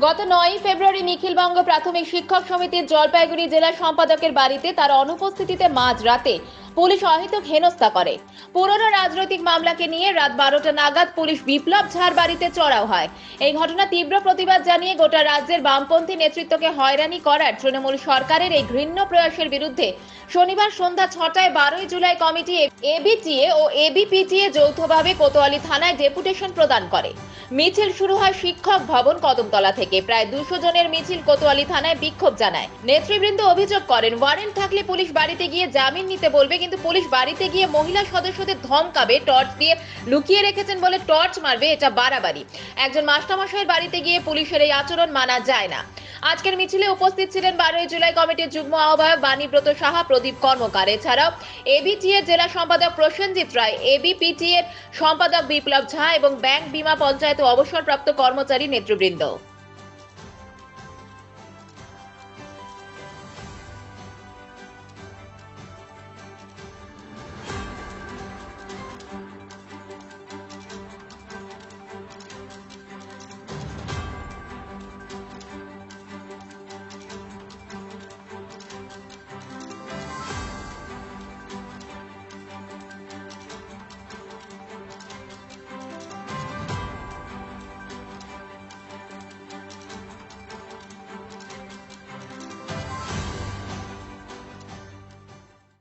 গত নয়ই ফেব্রুয়ারি নিখিলবঙ্গ প্রাথমিক শিক্ষক সমিতির জলপাইগুড়ি জেলা সম্পাদকের বাড়িতে তার অনুপস্থিতিতে মাঝরাতে পুলিশ অহেতুক হেনস্থা করে। পুরনো রাজনৈতিক মামলাকে নিয়ে রাত বারোটা নাগাদ পুলিশ বিপ্লব ঝাড় বাড়িতে চড়াও হয়। এই ঘটনা তীব্র প্রতিবাদ জানিয়ে গোটা রাজ্যের বামপন্থী নেতৃত্বকে হয়রানি করার তৃণমূল সরকারের এই ঘৃণ্য প্রয়াসের বিরুদ্ধে শনিবার সন্ধ্যা ছটায় বারোই জুলাই কমিটি এবিটিএ ও এবিপিটিএ যৌথভাবে কোতোয়ালি থানায় ডেপুটেশন প্রদান করে। মিছিল শুরু হয় শিক্ষক ভবন কদমতলা থেকে। প্রায় দুশো জনের মিছিল কোতোয়ালি থানায় বিক্ষোভ জানায়। নেতৃবৃন্দ অভিযোগ করেন, ওয়ারেন্ট থাকলে পুলিশ বাড়িতে গিয়ে জামিন নিতে বলবে কিন্তু পুলিশ বাড়িতে গিয়ে মহিলা সদস্যদের ধমকাবে, টর্চ দিয়ে লুকিয়ে রেখেছেন বলে টর্চ মারবে, এটা বাড়াবাড়ি। একজন মাস্টারমশাইয়ের বাড়িতে গিয়ে পুলিশের এই আচরণ মানা যায় না। আজকের মিছিলে উপস্থিত ছিলেন বারোই জুলাই কমিটির যুগ্ম আহ্বায়ক বাণীব্রত সাহা, প্রদীপ কর্মকার। এছাড়াও এবিটি এর জেলা সম্পাদক প্রসেনজিৎ রায় এবিপিটি এর সম্পাদক বিপ্লব ঝা এবং ব্যাংক বিমা পঞ্চায়েত অবসরপ্রাপ্ত কর্মচারী নেতৃবৃন্দ।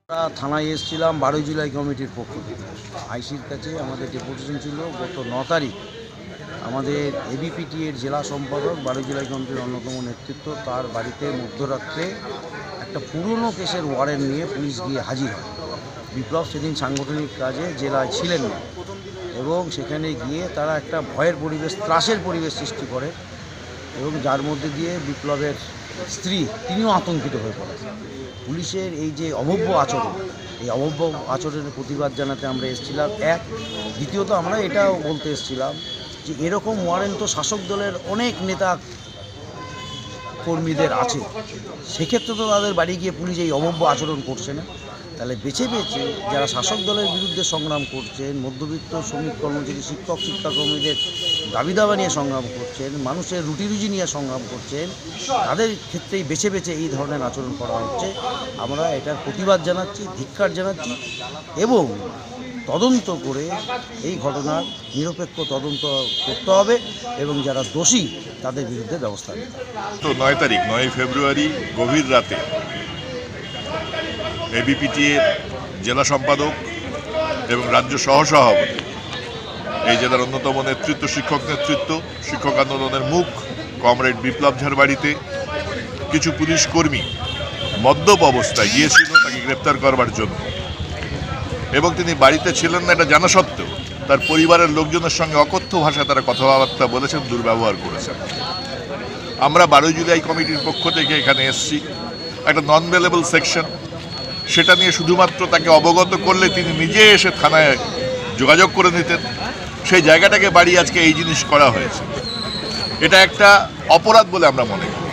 আমরা থানায় এসেছিলাম বারোই জুলাই কমিটির পক্ষ থেকে। আইসির কাছে আমাদের ডেপুটেশন ছিল গত ন তারিখ। আমাদের এবিপিটি এর জেলা সম্পাদক বারোই জুলাই কমিটির অন্যতম নেতৃত্ব, তার বাড়িতে মধ্যরাত্রে একটা পুরনো কেসের ওয়ারেন্ট নিয়ে পুলিশ গিয়ে হাজির হয়। বিপ্লব সেদিন সাংগঠনিক কাজে জেলায় ছিলেন না এবং সেখানে গিয়ে তারা একটা ভয়ের পরিবেশ, ত্রাসের পরিবেশ সৃষ্টি করে এবং যার মধ্যে দিয়ে বিপ্লবের স্ত্রী, তিনিও আতঙ্কিত হয়ে পড়েন। পুলিশের এই যে অভব্য আচরণ, এই অভব্য আচরণের প্রতিবাদ জানাতে আমরা এসেছিলাম। এক, দ্বিতীয়ত আমরা এটাও বলতে এসেছিলাম যে এরকম ওয়ারেন্ট তো শাসক দলের অনেক নেতা কর্মীদের আছে। সেক্ষেত্রে তো তাদের বাড়ি গিয়ে পুলিশ এই অভব্য আচরণ করছে না। তাহলে বেছে বেছে যারা শাসক দলের বিরুদ্ধে সংগ্রাম করছেন, মধ্যবিত্ত শ্রমিক কর্মচারী শিক্ষক, শিক্ষাকর্মীদের দাবি দাবা নিয়ে সংগ্রাম করছেন, মানুষের রুটি রুজি নিয়ে সংগ্রাম করছেন, তাদের ক্ষেত্রেই বেছে বেছে এই ধরনের আচরণ করা হচ্ছে। আমরা এটার প্রতিবাদ জানাচ্ছি ধিক্ষার জানাচ্ছি এবং তদন্ত করে এই ঘটনার নিরপেক্ষ তদন্ত করতে হবে এবং যারা দোষী তাদের বিরুদ্ধে ব্যবস্থা নিতে হবে। তো নয় তারিখ নয় ফেব্রুয়ারি, গভীর রাতে এবিপিটি জেলা সম্পাদক এবং রাজ্য সহসভাপতি। এই জেলার অন্যতম নেতৃত্ব শিক্ষক নেতৃত্ব, শিক্ষক আন্দোলনের মুখ কমরেড বিপ্লব ঝার বাড়িতে। কিছু পুলিশ কর্মী মদ্যপ অবস্থায় গিয়েছিল তাকে গ্রেপ্তার করবার জন্য। এবং তিনি বাড়িতে ছিলেন না, এটা জানা সত্ত্বেও তার পরিবারের লোকজনের সঙ্গে অকথ্য ভাষায় তারা কথাবার্তা বলেছেন, দুর্ব্যবহার করেছেন। আমরা বারোই জুলাই কমিটির পক্ষ থেকে এখানে এসেছি। একটা নন ভেলেবল সেকশন সেটা নিয়ে শুধুমাত্র তাকে অবগত করলে তিনি নিজে এসে থানায় যোগাযোগ করে নিতেন। সেই জায়গাটাকে বাড়ি আজকে এই জিনিস করা হয়েছে। এটা একটা অপরাধ বলে আমরা মনে করি।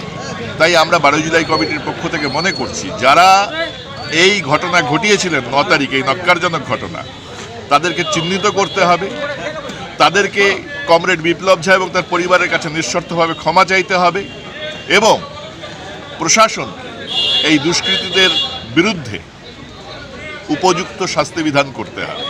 তাই আমরা বারোই জুলাই কমিটির পক্ষ থেকে মনে করছি, যারা এই ঘটনা ঘটিয়েছিলেন, ন তারিখ, এই নক্কারজনক ঘটনা, তাদেরকে চিহ্নিত করতে হবে। তাদেরকে কমরেড বিপ্লব ঝা এবং তার পরিবারের কাছে নিঃশর্তভাবে ক্ষমা চাইতে হবে এবং প্রশাসন, এই দুষ্কৃতীদের বিরুদ্ধে উপযুক্ত শাস্তি বিধান করতে হবে।